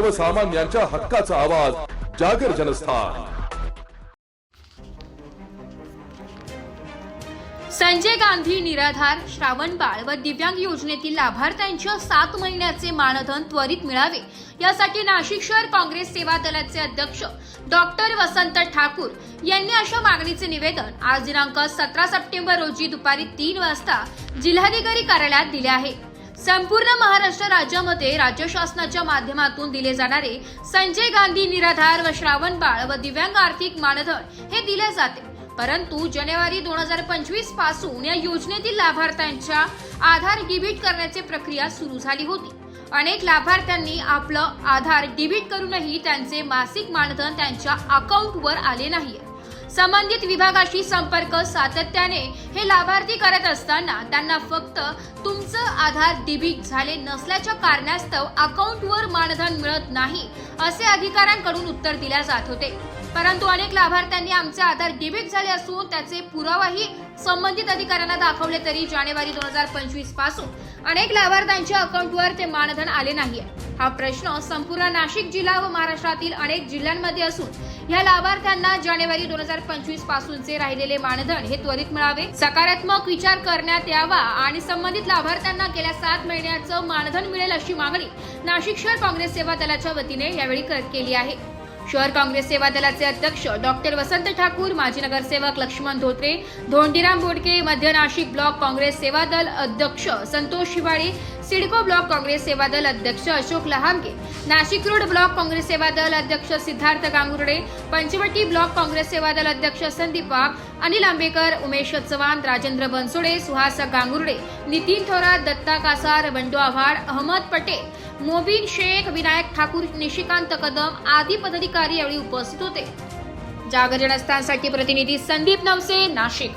सर्वसामान्यांच्या हक्काचा आवाज जागर जनस्थान. संजय गांधी निराधार श्रावणबाळ व दिव्यांग योजनेतील लाभार्थ्यांच्या सात महिन्याचे मानधन त्वरित मिळावे. यासाठी नाशिक शहर काँग्रेस सेवा दलाचे अध्यक्ष डॉक्टर वसंत ठाकूर यांनी अशा मागणीचे निवेदन आज दिनांक सतरा सप्टेंबर रोजी दुपारी तीन वाजता जिल्हाधिकारी कार्यालयात दिले आहे. संपूर्ण महाराष्ट्र राज्यामध्ये राज्य शासनाच्या माध्यमातून दिले जाणारे संजय गांधी निराधार व श्रावणबाळ व दिव्यांग आर्थिक मानधन हे दिले जाते. परंतु जानेवारी दोन हजार पंचवीसपासून या योजनेतील लाभार्थ्यांच्या आधार डिबीट करण्याची प्रक्रिया सुरू झाली होती. अनेक लाभार्थ्यांनी आपलं आधार डिबीट करूनही त्यांचे मासिक मानधन त्यांच्या अकाउंटवर आले नाहीये. संबंधित विभागाशी संपर्क सातत्याने हे लाभार्थी करत असताना त्यांना फक्त तुमचं आधार डिबिट झाले नसल्याच्या कारणास्तव अकाउंटवर मानधन मिळत नाही असे अधिकाऱ्यांकडून उत्तर दिल्या जात होते. परंतु अनेक लाभार्थ्यांनी आमचे आधार डिबीट झाले असून त्याचे पुरावाही संबंधित अधिकाऱ्यांना दाखवले तरी जानेवारी दोन हजार पंचवीसपासून अनेक लाभार्थ्यांच्या अकाउंटवर ते मानधन आले नाहीये. हा प्रश्न संपूर्ण नाशिक जिल्हा व महाराष्ट्रातील अनेक जिल्ह्यांमध्ये असून या लाभार्थ्यांना जानेवारी दोन हजार पंचवीस पासूनचे राहिलेले मानधन हे त्वरित मिळावे. सकारात्मक विचार करण्यात यावा आणि संबंधित लाभार्थ्यांना गेल्या सात महिन्याचं मानधन मिळेल अशी मागणी नाशिक शहर काँग्रेस सेवा दलाच्या वतीने यावेळी केली आहे. शहर काँग्रेस सेवा दलाचे अध्यक्ष डॉक्टर वसंत ठाकूर माजी नगरसेवक लक्ष्मण धोत्रे धोंडीराम बोडके मध्य नाशिक ब्लॉक काँग्रेस सेवा दल अध्यक्ष संतोष शिवाळे सिडको ब्लॉक काँग्रेस सेवा दल अध्यक्ष अशोक लहामगे नाशिक रोड ब्लॉक काँग्रेस सेवा दल अध्यक्ष सिद्धार्थ गांगुर्डे पंचवटी ब्लॉक काँग्रेस सेवा दल अध्यक्ष संदीप वाघ अनिल आंबेकर उमेश चव्हाण राजेंद्र बनसोडे सुहास गांगुर्डे नितीन थोरात दत्ता कासार बंडू आव्हाड अहमद पटेल मोबिन शेख विनायक ठाकूर निशिकांत कदम आदी पदाधिकारी यावेळी उपस्थित होते. जागर जनस्थानसाठी प्रतिनिधी संदीप नवसे नाशिक.